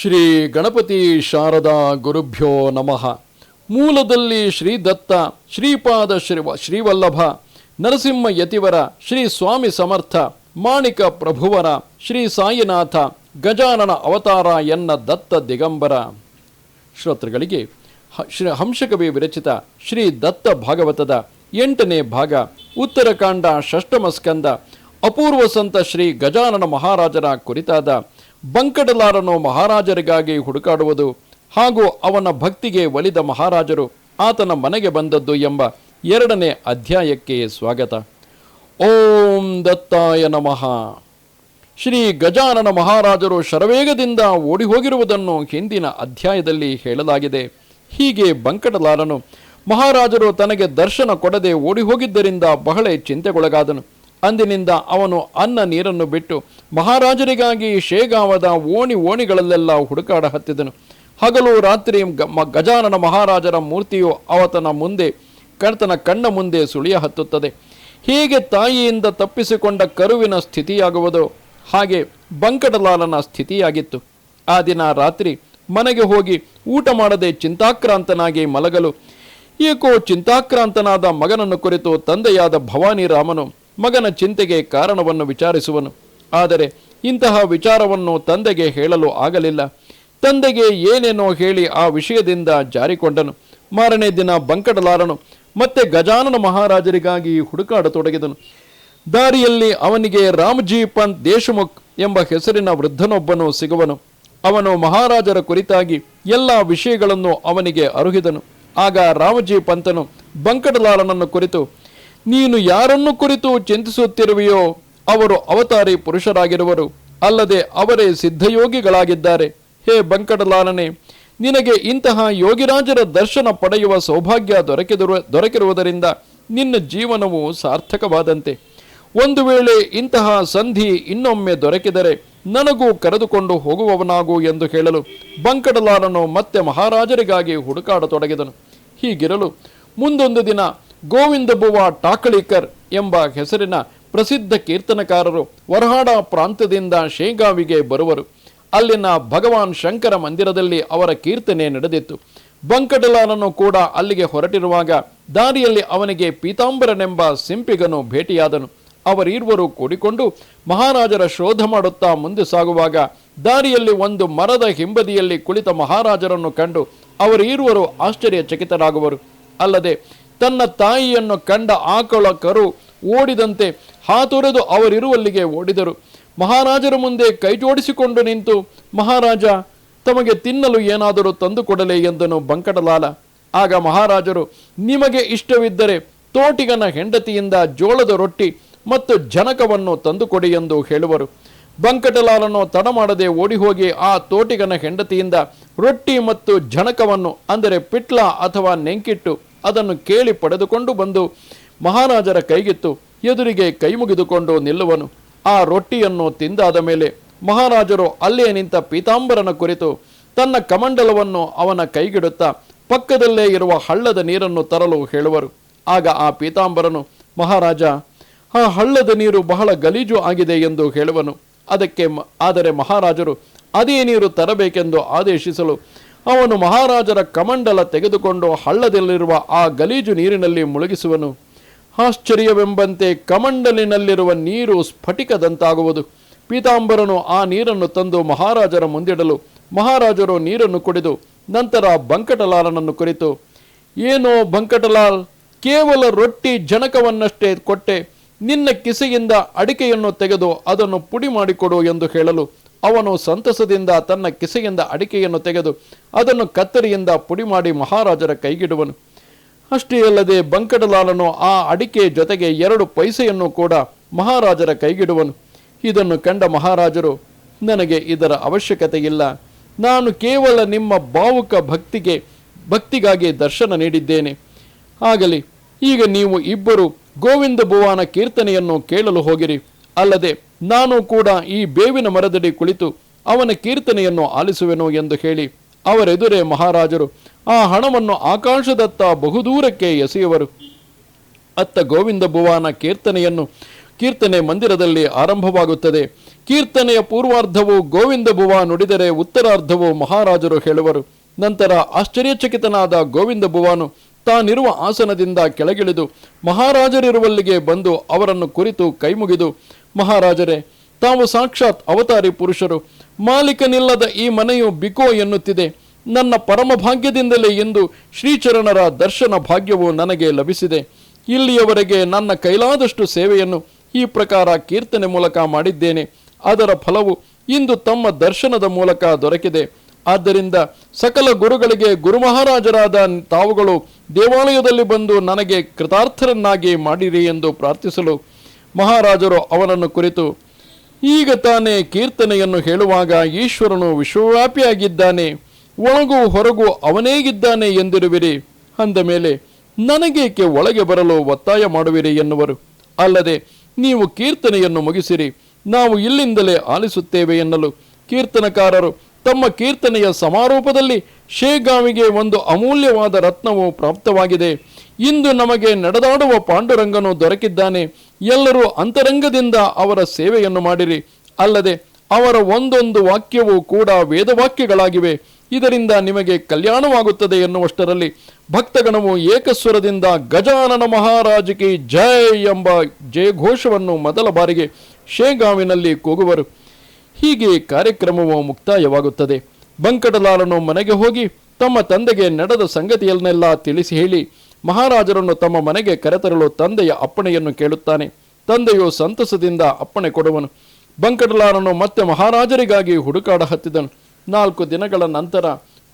ಶ್ರೀ ಗಣಪತಿ ಶಾರದಾ ಗುರುಭ್ಯೋ ನಮಃ. ಮೂಲದಲ್ಲಿ ಶ್ರೀ ದತ್ತ, ಶ್ರೀಪಾದ ಶ್ರೀ ಶ್ರೀವಲ್ಲಭ, ನರಸಿಂಹ ಯತಿವರ, ಶ್ರೀ ಸ್ವಾಮಿ ಸಮರ್ಥ, ಮಾಣಿಕ ಪ್ರಭುವರ, ಶ್ರೀ ಸಾಯಿನಾಥ, ಗಜಾನನ ಅವತಾರ ಎನ್ನ ದತ್ತ ದಿಗಂಬರ. ಶ್ರೋತೃಗಳಿಗೆ ಶ್ರೀ ಹಂಸಕವಿ ವಿರಚಿತ ಶ್ರೀ ದತ್ತ ಭಾಗವತದ ಎಂಟನೇ ಭಾಗ, ಉತ್ತರಕಾಂಡ ಷಷ್ಟಮ ಸ್ಕಂದ, ಅಪೂರ್ವ ಸಂತ ಶ್ರೀ ಗಜಾನನ ಮಹಾರಾಜರ ಕುರಿತಾದ ಬಂಕಡಲಾರನು ಮಹಾರಾಜರಿಗಾಗಿ ಹುಡುಕಾಡುವುದು ಹಾಗೂ ಅವನ ಭಕ್ತಿಗೆ ಒಲಿದ ಮಹಾರಾಜರು ಆತನ ಮನೆಗೆ ಬಂದದ್ದು ಎಂಬ ಎರಡನೇ ಅಧ್ಯಾಯಕ್ಕೆ ಸ್ವಾಗತ. ಓಂ ದತ್ತಾಯ ನಮಃ. ಶ್ರೀ ಗಜಾನನ ಮಹಾರಾಜರು ಶರವೇಗದಿಂದ ಓಡಿ ಹೋಗಿರುವುದನ್ನು ಹಿಂದಿನ ಅಧ್ಯಾಯದಲ್ಲಿ ಹೇಳಲಾಗಿದೆ. ಹೀಗೆ ಬಂಕಟಲಾರನು ಮಹಾರಾಜರು ತನಗೆ ದರ್ಶನ ಕೊಡದೆ ಓಡಿ ಹೋಗಿದ್ದರಿಂದ ಬಹಳ ಚಿಂತೆಗೊಳಗಾದನು. ಅಂದಿನಿಂದ ಅವನು ಅನ್ನ ನೀರನ್ನು ಬಿಟ್ಟು ಮಹಾರಾಜರಿಗಾಗಿ ಶೇಗಾವದ ಓಣಿ ಓಣಿಗಳಲ್ಲೆಲ್ಲ ಹುಡುಕಾಡ ಹತ್ತಿದನು. ಹಗಲು ರಾತ್ರಿ ಗಜಾನನ ಮಹಾರಾಜರ ಮೂರ್ತಿಯು ಅವತನ ಮುಂದೆ, ಕರ್ತನ ಕಣ್ಣ ಮುಂದೆ ಸುಳಿಯ ಹತ್ತುತ್ತದೆ. ಹೀಗೆ ತಾಯಿಯಿಂದ ತಪ್ಪಿಸಿಕೊಂಡ ಕರುವಿನ ಸ್ಥಿತಿಯಾಗುವುದು ಹಾಗೆ ಬಂಕಟಲಾಲನ ಸ್ಥಿತಿಯಾಗಿತ್ತು. ಆ ದಿನ ರಾತ್ರಿ ಮನೆಗೆ ಹೋಗಿ ಊಟ ಮಾಡದೆ ಚಿಂತಾಕ್ರಾಂತನಾಗಿ ಮಲಗಲು, ಏಕೋ ಚಿಂತಾಕ್ರಾಂತನಾದ ಮಗನನ್ನು ಕುರಿತು ತಂದೆಯಾದ ಭವಾನಿ ರಾಮನು ಮಗನ ಚಿಂತೆಗೆ ಕಾರಣವನ್ನು ವಿಚಾರಿಸುವನು. ಆದರೆ ಇಂತಹ ವಿಚಾರವನ್ನು ತಂದೆಗೆ ಹೇಳಲು ಆಗಲಿಲ್ಲ. ತಂದೆಗೆ ಏನೇನೋ ಹೇಳಿ ಆ ವಿಷಯದಿಂದ ಜಾರಿಕೊಂಡನು. ಮಾರನೇ ದಿನ ಬಂಕಡಲಾರನು. ಮತ್ತೆ ಗಜಾನನ ಮಹಾರಾಜರಿಗಾಗಿ ಹುಡುಕಾಡತೊಡಗಿದನು. ದಾರಿಯಲ್ಲಿ ಅವನಿಗೆ ರಾಮ್ಜಿ ಪಂತ್ ದೇಶಮುಖ್ ಎಂಬ ಹೆಸರಿನ ವೃದ್ಧನೊಬ್ಬನು ಸಿಗುವನು. ಅವನು ಮಹಾರಾಜರ ಕುರಿತಾಗಿ ಎಲ್ಲ ವಿಷಯಗಳನ್ನು ಅವನಿಗೆ ಅರುಹಿದನು. ಆಗ ರಾಮಜಿ ಪಂತನು ಬಂಕಡಲಾಲನನ್ನು ಕುರಿತು ನೀನು ಯಾರನ್ನು ಕುರಿತು ಚಿಂತಿಸುತ್ತಿರುವೆಯೋ ಅವರು ಅವತಾರಿ ಪುರುಷರಾಗಿರುವರು. ಅಲ್ಲದೆ ಅವರೇ ಸಿದ್ಧಯೋಗಿಗಳಾಗಿದ್ದಾರೆ. ಹೇ ಬಂಕಡಲಾಲನೆ ನಿನಗೆ ಇಂತಹ ಯೋಗಿರಾಜರ ದರ್ಶನ ಪಡೆಯುವ ಸೌಭಾಗ್ಯ ದೊರಕಿದಿರುವ ದೊರಕಿರುವುದರಿಂದ ನಿನ್ನ ಜೀವನವು ಸಾರ್ಥಕವಾದಂತೆ. ಒಂದು ವೇಳೆ ಇಂತಹ ಸಂಧಿ ಇನ್ನೊಮ್ಮೆ ದೊರಕಿದರೆ ನನಗೂ ಕರೆದುಕೊಂಡು ಹೋಗುವವನಾಗು ಎಂದು ಹೇಳಲು ಬಂಕಡಲಾರನು ಮತ್ತೆ ಮಹಾರಾಜರಿಗಾಗಿ ಹುಡುಕಾಡತೊಡಗಿದನು. ಹೀಗಿರಲು ಮುಂದೊಂದು ದಿನ ಗೋವಿಂದ ಬುವ ಟಾಕಳಿಕರ್ ಎಂಬ ಹೆಸರಿನ ಪ್ರಸಿದ್ಧ ಕೀರ್ತನಕಾರರು ವರಹಾಡ ಪ್ರಾಂತದಿಂದ ಶೇಗಾವಿಗೆ ಬರುವರು. ಅಲ್ಲಿನ ಭಗವಾನ್ ಶಂಕರ ಮಂದಿರದಲ್ಲಿ ಅವರ ಕೀರ್ತನೆ ನಡೆದಿತ್ತು. ಬಂಕಟಲಾಲನು ಕೂಡ ಅಲ್ಲಿಗೆ ಹೊರಟಿರುವಾಗ ದಾರಿಯಲ್ಲಿ ಅವನಿಗೆ ಪೀತಾಂಬರನೆಂಬ ಸಿಂಪಿಗನು ಭೇಟಿಯಾದನು. ಅವರೀರ್ವರು ಕೂಡಿಕೊಂಡು ಮಹಾರಾಜರ ಶೋಧ ಮಾಡುತ್ತಾ ಮುಂದೆ ಸಾಗುವಾಗ ದಾರಿಯಲ್ಲಿ ಒಂದು ಮರದ ಹಿಂಬದಿಯಲ್ಲಿ ಕುಳಿತ ಮಹಾರಾಜರನ್ನು ಕಂಡು ಅವರೀರ್ವರು ಆಶ್ಚರ್ಯಚಕಿತರಾಗುವರು. ಅಲ್ಲದೆ ತನ್ನ ತಾಯಿಯನ್ನು ಕಂಡ ಆಕಳ ಕರು ಓಡಿದಂತೆ ಹಾತೊರೆದು ಅವರಿರುವಲ್ಲಿಗೆ ಓಡಿದರು. ಮಹಾರಾಜರ ಮುಂದೆ ಕೈ ಜೋಡಿಸಿಕೊಂಡು ನಿಂತು, ಮಹಾರಾಜ, ತಮಗೆ ತಿನ್ನಲು ಏನಾದರೂ ತಂದುಕೊಡಲೇ ಎಂದನು ಬಂಕಟಲಾಲ. ಆಗ ಮಹಾರಾಜರು, ನಿಮಗೆ ಇಷ್ಟವಿದ್ದರೆ ತೋಟಿಗನ ಹೆಂಡತಿಯಿಂದ ಜೋಳದ ರೊಟ್ಟಿ ಮತ್ತು ಜನಕವನ್ನು ತಂದುಕೊಡಿ ಎಂದು ಹೇಳುವರು. ಬಂಕಟಲಾಲನು ತಡ ಮಾಡದೆ ಓಡಿ ಹೋಗಿ ಆ ತೋಟಿಗನ ಹೆಂಡತಿಯಿಂದ ರೊಟ್ಟಿ ಮತ್ತು ಜನಕವನ್ನು, ಅಂದರೆ ಪಿಟ್ಲ ಅಥವಾ ನೆಂಕಿಟ್ಟು ಅದನ್ನು ಕೇಳಿ ಪಡೆದುಕೊಂಡು ಬಂದು ಮಹಾರಾಜರ ಕೈಗಿತ್ತು. ಎದುರಿಗೆ ಕೈ ಮುಗಿದುಕೊಂಡು ನಿಲ್ಲುವನು. ಆ ರೊಟ್ಟಿಯನ್ನು ತಿಂದಾದ ಮೇಲೆ ಮಹಾರಾಜರು ಅಲ್ಲೇ ನಿಂತ ಪೀತಾಂಬರನ ಕುರಿತು ತನ್ನ ಕಮಂಡಲವನ್ನು ಅವನ ಕೈಗಿಡುತ್ತಾ ಪಕ್ಕದಲ್ಲೇ ಇರುವ ಹಳ್ಳದ ನೀರನ್ನು ತರಲು ಹೇಳುವರು. ಆಗ ಆ ಪೀತಾಂಬರನು, ಮಹಾರಾಜ, ಆ ಹಳ್ಳದ ನೀರು ಬಹಳ ಗಲೀಜು ಆಗಿದೆ ಎಂದು ಹೇಳುವನು. ಅದಕ್ಕೆ ಆದರೆ ಮಹಾರಾಜರು, ಅದೇ ನೀರು ತರಬೇಕೆಂದು ಆದೇಶಿಸಲು ಅವನು ಮಹಾರಾಜರ ಕಮಂಡಲ ತೆಗೆದುಕೊಂಡು ಹಳ್ಳದಲ್ಲಿರುವ ಆ ಗಲೀಜು ನೀರಿನಲ್ಲಿ ಮುಳುಗಿಸುವನು. ಆಶ್ಚರ್ಯವೆಂಬಂತೆ ಕಮಂಡಲಿನಲ್ಲಿರುವ ನೀರು ಸ್ಫಟಿಕದಂತಾಗುವುದು. ಪೀತಾಂಬರನು ಆ ನೀರನ್ನು ತಂದು ಮಹಾರಾಜರ ಮುಂದಿಡಲು ಮಹಾರಾಜರು ನೀರನ್ನು ಕುಡಿದು ನಂತರ ಬಂಕಟಲಾಲನನ್ನು ಕುರಿತು, ಏನೋ ಬಂಕಟಲಾಲ್, ಕೇವಲ ರೊಟ್ಟಿ ಜನಕವನ್ನಷ್ಟೇ ಕೊಟ್ಟೆ, ನಿನ್ನ ಕಿಸೆಯಿಂದ ಅಡಿಕೆಯನ್ನು ತೆಗೆದು ಅದನ್ನು ಪುಡಿ ಮಾಡಿಕೊಡು ಎಂದು ಹೇಳಲು ಅವನು ಸಂತಸದಿಂದ ತನ್ನ ಕಿಸೆಯಿಂದ ಅಡಿಕೆಯನ್ನು ತೆಗೆದು ಅದನ್ನು ಕತ್ತರಿಯಿಂದ ಪುಡಿ ಮಾಡಿ ಮಹಾರಾಜರ ಕೈಗಿಡುವನು. ಅಷ್ಟೇ ಅಲ್ಲದೆ ಬಂಕಟಲಾಲನು ಆ ಅಡಿಕೆ ಜೊತೆಗೆ ಎರಡು ಪೈಸೆಯನ್ನು ಕೂಡ ಮಹಾರಾಜರ ಕೈಗಿಡುವನು. ಇದನ್ನು ಕಂಡ ಮಹಾರಾಜರು, ನನಗೆ ಇದರ ಅವಶ್ಯಕತೆ ಇಲ್ಲ. ನಾನು ಕೇವಲ ನಿಮ್ಮ ಭಾವುಕ ಭಕ್ತಿಗೆ, ಭಕ್ತಿಗಾಗಿ ದರ್ಶನ ನೀಡಿದ್ದೇನೆ. ಆಗಲಿ, ಈಗ ನೀವು ಇಬ್ಬರು ಗೋವಿಂದ ಭುವಾನ ಕೀರ್ತನೆಯನ್ನು ಕೇಳಲು ಹೋಗಿರಿ. ಅಲ್ಲದೆ ನಾನು ಕೂಡ ಈ ಬೇವಿನ ಮರದಡಿ ಕುಳಿತು ಅವನ ಕೀರ್ತನೆಯನ್ನು ಆಲಿಸುವೆನು ಎಂದು ಹೇಳಿ ಅವರೆದುರೇ ಮಹಾರಾಜರು ಆ ಹಣವನ್ನು ಆಕಾಶದತ್ತ ಬಹುದೂರಕ್ಕೆ ಎಸೆಯುವರು. ಅತ್ತ ಗೋವಿಂದ ಭುವಾನ ಕೀರ್ತನೆಯನ್ನು ಕೀರ್ತನೆ ಮಂದಿರದಲ್ಲಿ ಆರಂಭವಾಗುತ್ತದೆ. ಕೀರ್ತನೆಯ ಪೂರ್ವಾರ್ಧವು ಗೋವಿಂದ ಭುವ ನುಡಿದರೆ ಉತ್ತರಾರ್ಧವು ಮಹಾರಾಜರು ಹೇಳುವರು. ನಂತರ ಆಶ್ಚರ್ಯಚಕಿತನಾದ ಗೋವಿಂದ ಭುವಾನು ತಾನಿರುವ ಆಸನದಿಂದ ಕೆಳಗಿಳಿದು ಮಹಾರಾಜರಿರುವಲ್ಲಿಗೆ ಬಂದು ಅವರನ್ನು ಕುರಿತು ಕೈಮುಗಿದು ಮಹಾರಾಜರೇ, ತಾವು ಸಾಕ್ಷಾತ್ ಅವತಾರಿ ಪುರುಷರು. ಮಾಲೀಕನಿಲ್ಲದ ಈ ಮನೆಯು ಬಿಕೋ ಎನ್ನುತ್ತಿದೆ. ನನ್ನ ಪರಮ ಭಾಗ್ಯದಿಂದಲೇ ಎಂದು ಶ್ರೀಚರಣರ ದರ್ಶನ ಭಾಗ್ಯವು ನನಗೆ ಲಭಿಸಿದೆ. ಇಲ್ಲಿಯವರೆಗೆ ನನ್ನ ಕೈಲಾದಷ್ಟು ಸೇವೆಯನ್ನು ಈ ಪ್ರಕಾರ ಕೀರ್ತನೆ ಮೂಲಕ ಮಾಡಿದ್ದೇನೆ. ಅದರ ಫಲವು ಇಂದು ತಮ್ಮ ದರ್ಶನದ ಮೂಲಕ ದೊರಕಿದೆ. ಆದ್ದರಿಂದ ಸಕಲ ಗುರುಗಳಿಗೆ ಗುರುಮಹಾರಾಜರಾದ ತಾವುಗಳು ದೇವಾಲಯದಲ್ಲಿ ಬಂದು ನನಗೆ ಕೃತಾರ್ಥರನ್ನಾಗಿ ಮಾಡಿರಿ ಎಂದು ಪ್ರಾರ್ಥಿಸಲು ಮಹಾರಾಜರು ಅವನನ್ನು ಕುರಿತು, ಈಗ ತಾನೇ ಕೀರ್ತನೆಯನ್ನು ಹೇಳುವಾಗ ಈಶ್ವರನು ವಿಶ್ವವ್ಯಾಪಿಯಾಗಿದ್ದಾನೆ, ಒಳಗೂ ಹೊರಗೂ ಅವನೇಗಿದ್ದಾನೆ ಎಂದಿರುವಿರಿ. ಅಂದ ಮೇಲೆ, ನನಗೇಕೆ ಒಳಗೆ ಬರಲು ಒತ್ತಾಯ ಮಾಡುವಿರಿ ಎನ್ನುವರು. ಅಲ್ಲದೆ, ನೀವು ಕೀರ್ತನೆಯನ್ನು ಮುಗಿಸಿರಿ. ನಾವು ಇಲ್ಲಿಂದಲೇ ಆಲಿಸುತ್ತೇವೆ ಎನ್ನಲು ಕೀರ್ತನಕಾರರು ತಮ್ಮ ಕೀರ್ತನೆಯ ಸಮಾರೋಪದಲ್ಲಿ ಶೇಗಾವಿಗೆ ಒಂದು ಅಮೂಲ್ಯವಾದ ರತ್ನವು ಪ್ರಾಪ್ತವಾಗಿದೆ. ಇಂದು ನಮಗೆ ನಡೆದಾಡುವ ಪಾಂಡುರಂಗನು ದೊರಕಿದ್ದಾನೆ. ಎಲ್ಲರೂ ಅಂತರಂಗದಿಂದ ಅವರ ಸೇವೆಯನ್ನು ಮಾಡಿರಿ. ಅಲ್ಲದೆ ಅವರ ಒಂದೊಂದು ವಾಕ್ಯವೂ ಕೂಡ ವೇದವಾಕ್ಯಗಳಾಗಿವೆ. ಇದರಿಂದ ನಿಮಗೆ ಕಲ್ಯಾಣವಾಗುತ್ತದೆ ಎನ್ನುವಷ್ಟರಲ್ಲಿ ಭಕ್ತಗಣವು ಏಕಸ್ವರದಿಂದ ಗಜಾನನ ಮಹಾರಾಜಕಿ ಜಯ ಎಂಬ ಜಯಘೋಷವನ್ನು ಮೊದಲ ಬಾರಿಗೆ ಶೇಗಾವಿನಲ್ಲಿ ಕೂಗುವರು. ಹೀಗೆ ಕಾರ್ಯಕ್ರಮವು ಮುಕ್ತಾಯವಾಗುತ್ತದೆ. ಬಂಕಟಲಾಲನು ಮನೆಗೆ ಹೋಗಿ ತಮ್ಮ ತಂದೆಗೆ ನಡೆದ ಸಂಗತಿಯನ್ನೆಲ್ಲ ತಿಳಿಸಿ ಹೇಳಿ ಮಹಾರಾಜರನ್ನು ತಮ್ಮ ಮನೆಗೆ ಕರೆತರಲು ತಂದೆಯ ಅಪ್ಪಣೆಯನ್ನು ಕೇಳುತ್ತಾನೆ. ತಂದೆಯು ಸಂತಸದಿಂದ ಅಪ್ಪಣೆ ಕೊಡುವನು. ಬಂಕಡಲಾರನು ಮತ್ತೆ ಮಹಾರಾಜರಿಗಾಗಿ ಹುಡುಕಾಡ ಹತ್ತಿದನು. ನಾಲ್ಕು ದಿನಗಳ ನಂತರ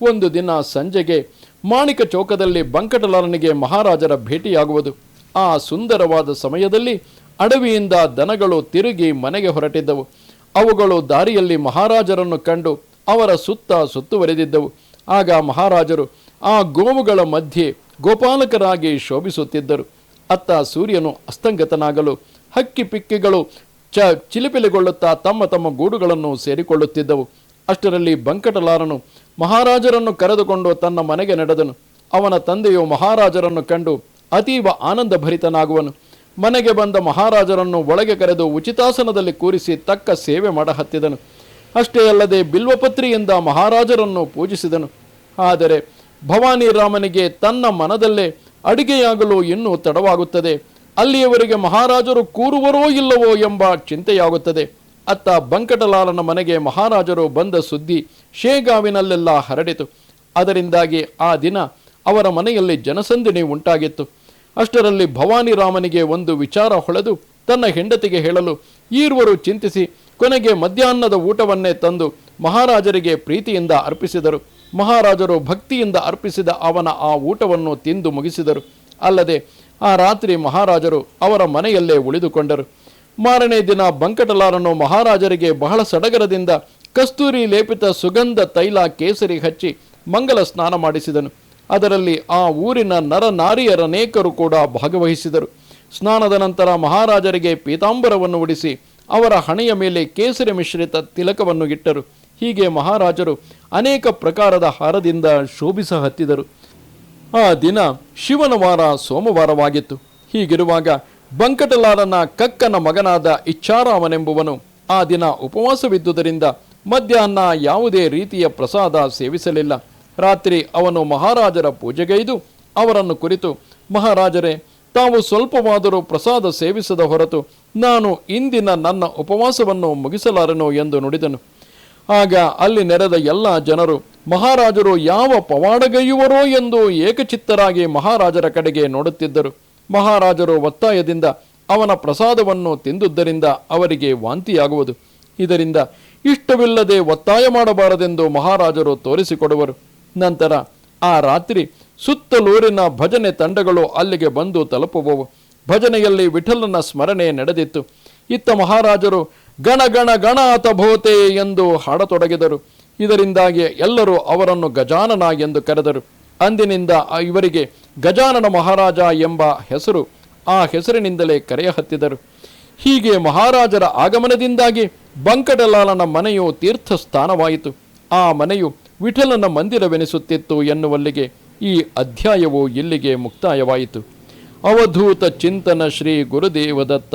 ಒಂದು ದಿನ ಸಂಜೆಗೆ ಮಾಣಿಕ ಚೌಕದಲ್ಲಿ ಬಂಕಟಲಾರನಿಗೆ ಮಹಾರಾಜರ ಭೇಟಿಯಾಗುವುದು. ಆ ಸುಂದರವಾದ ಸಮಯದಲ್ಲಿ ಅಡವಿಯಿಂದ ದನಗಳು ತಿರುಗಿ ಮನೆಗೆ ಹೊರಟಿದ್ದವು. ಅವುಗಳು ದಾರಿಯಲ್ಲಿ ಮಹಾರಾಜರನ್ನು ಕಂಡು ಅವರ ಸುತ್ತ ಸುತ್ತುವರೆದಿದ್ದವು. ಆಗ ಮಹಾರಾಜರು ಆ ಗೋವುಗಳ ಮಧ್ಯೆ ಗೋಪಾಲಕರಾಗಿ ಶೋಭಿಸುತ್ತಿದ್ದರು. ಅತ್ತ ಸೂರ್ಯನು ಅಸ್ತಂಗತನಾಗಲು ಹಕ್ಕಿ ಪಿಕ್ಕಿಗಳು ಚ ಚಿಲಿಪಿಲಿಗೊಳ್ಳುತ್ತಾ ತಮ್ಮ ತಮ್ಮ ಗೂಡುಗಳನ್ನು ಸೇರಿಕೊಳ್ಳುತ್ತಿದ್ದವು. ಅಷ್ಟರಲ್ಲಿ ಬಂಕಟಲಾರನು ಮಹಾರಾಜರನ್ನು ಕರೆದುಕೊಂಡು ತನ್ನ ಮನೆಗೆ ನಡೆದನು. ಅವನ ತಂದೆಯು ಮಹಾರಾಜರನ್ನು ಕಂಡು ಅತೀವ ಆನಂದ ಭರಿತನಾಗುವನು ಮನೆಗೆ ಬಂದ ಮಹಾರಾಜರನ್ನು ಒಳಗೆ ಕರೆದು ಉಚಿತಾಸನದಲ್ಲಿ ಕೂರಿಸಿ ತಕ್ಕ ಸೇವೆ ಮಾಡಹತ್ತಿದನು. ಅಷ್ಟೇ ಅಲ್ಲದೆ ಬಿಲ್ವಪತ್ರಿಯಿಂದ ಮಹಾರಾಜರನ್ನು ಪೂಜಿಸಿದನು. ಆದರೆ ಭವಾನಿ ರಾಮನಿಗೆ ತನ್ನ ಮನದಲ್ಲೇ ಅಡಿಗೆಯಾಗಲು ಇನ್ನೂ ತಡವಾಗುತ್ತದೆ. ಅಲ್ಲಿಯವರೆಗೆ ಮಹಾರಾಜರು ಕೂರುವರೋ ಇಲ್ಲವೋ ಎಂಬ ಚಿಂತೆಯಾಗುತ್ತದೆ. ಅತ್ತ ಬಂಕಟಲಾಲನ ಮನೆಗೆ ಮಹಾರಾಜರು ಬಂದ ಸುದ್ದಿ ಶೇಗಾವಿನಲ್ಲೆಲ್ಲ ಹರಡಿತು. ಅದರಿಂದಾಗಿ ಆ ದಿನ ಅವರ ಮನೆಯಲ್ಲಿ ಜನಸಂದಿಣಿ ಉಂಟಾಗಿತ್ತು. ಅಷ್ಟರಲ್ಲಿ ಭವಾನಿ ರಾಮನಿಗೆ ಒಂದು ವಿಚಾರ ಹೊಳೆದು ತನ್ನ ಹೆಂಡತಿಗೆ ಹೇಳಲು ಈರ್ವರು ಚಿಂತಿಸಿ ಕೊನೆಗೆ ಮಧ್ಯಾಹ್ನದ ಊಟವನ್ನೇ ತಂದು ಮಹಾರಾಜರಿಗೆ ಪ್ರೀತಿಯಿಂದ ಅರ್ಪಿಸಿದರು. ಮಹಾರಾಜರು ಭಕ್ತಿಯಿಂದ ಅರ್ಪಿಸಿದ ಅವನ ಆ ಊಟವನ್ನು ತಿಂದು ಮುಗಿಸಿದರು. ಅಲ್ಲದೆ ಆ ರಾತ್ರಿ ಮಹಾರಾಜರು ಅವರ ಮನೆಯಲ್ಲೇ ಉಳಿದುಕೊಂಡರು. ಮಾರನೇ ದಿನ ಬಂಕಟಲಾರನು ಮಹಾರಾಜರಿಗೆ ಬಹಳ ಸಡಗರದಿಂದ ಕಸ್ತೂರಿ ಲೇಪಿತ ಸುಗಂಧ ತೈಲ ಕೇಸರಿ ಹಚ್ಚಿ ಮಂಗಲ ಸ್ನಾನ ಮಾಡಿಸಿದನು. ಅದರಲ್ಲಿ ಆ ಊರಿನ ನರನಾರಿಯರನೇಕರು ಕೂಡ ಭಾಗವಹಿಸಿದರು. ಸ್ನಾನದ ನಂತರ ಮಹಾರಾಜರಿಗೆ ಪೀತಾಂಬರವನ್ನು ಉಡಿಸಿ ಅವರ ಹಣೆಯ ಮೇಲೆ ಕೇಸರಿ ಮಿಶ್ರಿತ ತಿಲಕವನ್ನು ಇಟ್ಟರು. ಹೀಗೆ ಮಹಾರಾಜರು ಅನೇಕ ಪ್ರಕಾರದ ಹಾರದಿಂದ ಶೋಭಿಸ ಹತ್ತಿದರು. ಆ ದಿನ ಶಿವನ ವಾರ ಸೋಮವಾರವಾಗಿತ್ತು. ಹೀಗಿರುವಾಗ ಬಂಕಟಲಾರನ ಕಕ್ಕನ ಮಗನಾದ ಇಚ್ಛಾರಾಮನೆಂಬುವನು ಆ ದಿನ ಉಪವಾಸವಿದ್ದುದರಿಂದ ಮಧ್ಯಾಹ್ನ ಯಾವುದೇ ರೀತಿಯ ಪ್ರಸಾದ ಸೇವಿಸಲಿಲ್ಲ. ರಾತ್ರಿ ಅವನು ಮಹಾರಾಜರ ಪೂಜೆಗೈದು ಅವರನ್ನು ಕುರಿತು, ಮಹಾರಾಜರೇ, ತಾವು ಸ್ವಲ್ಪವಾದರೂ ಪ್ರಸಾದ ಸೇವಿಸದ ಹೊರತು ನಾನು ಇಂದಿನ ನನ್ನ ಉಪವಾಸವನ್ನು ಮುಗಿಸಲಾರನು ಎಂದು ನುಡಿದನು. ಆಗ ಅಲ್ಲಿ ನೆರೆದ ಎಲ್ಲ ಜನರು, ಮಹಾರಾಜರು ಯಾವ ಪವಾಡಗೈಯುವರೋ ಎಂದು ಏಕಚಿತ್ತರಾಗಿ ಮಹಾರಾಜರ ಕಡೆಗೆ ನೋಡುತ್ತಿದ್ದರು. ಮಹಾರಾಜರು ಒತ್ತಾಯದಿಂದ ಅವನ ಪ್ರಸಾದವನ್ನು ತಿಂದುದರಿಂದ ಅವರಿಗೆ ವಾಂತಿಯಾಗುವುದು. ಇದರಿಂದ ಇಷ್ಟವಿಲ್ಲದೆ ಒತ್ತಾಯ ಮಾಡಬಾರದೆಂದು ಮಹಾರಾಜರು ತೋರಿಸಿಕೊಡುವರು. ನಂತರ ಆ ರಾತ್ರಿ ಸುತ್ತಲೂರಿನ ಭಜನೆ ತಂಡಗಳು ಅಲ್ಲಿಗೆ ಬಂದು ತಲುಪುವವು. ಭಜನೆಯಲ್ಲಿ ವಿಠಲನ ಸ್ಮರಣೆ ನಡೆದಿತ್ತು. ಇತ್ತ ಮಹಾರಾಜರು ಗಣ ಗಣ ಗಣಾತ ಭೋತೆ ಎಂದು ಹಾಡತೊಡಗಿದರು. ಇದರಿಂದಾಗಿ ಎಲ್ಲರೂ ಅವರನ್ನು ಗಜಾನನ ಎಂದು ಕರೆದರು. ಅಂದಿನಿಂದ ಇವರಿಗೆ ಗಜಾನನ ಮಹಾರಾಜ ಎಂಬ ಹೆಸರು ಆ ಹೆಸರಿನಿಂದಲೇ ಕರೆಯ ಹತ್ತಿದರು ಹೀಗೆ ಮಹಾರಾಜರ ಆಗಮನದಿಂದಾಗಿ ಬಂಕಟಲಾಲನ ಮನೆಯು ತೀರ್ಥ ಸ್ಥಾನವಾಯಿತು ಆ ಮನೆಯು ವಿಠಲನ ಮಂದಿರವೆನಿಸುತ್ತಿತ್ತು ಎನ್ನುವಲ್ಲಿಗೆ ಈ ಅಧ್ಯಾಯವು ಇಲ್ಲಿಗೆ ಮುಕ್ತಾಯವಾಯಿತು. ಅವಧೂತ ಚಿಂತನ ಶ್ರೀ ಗುರುದೇವದತ್ತ.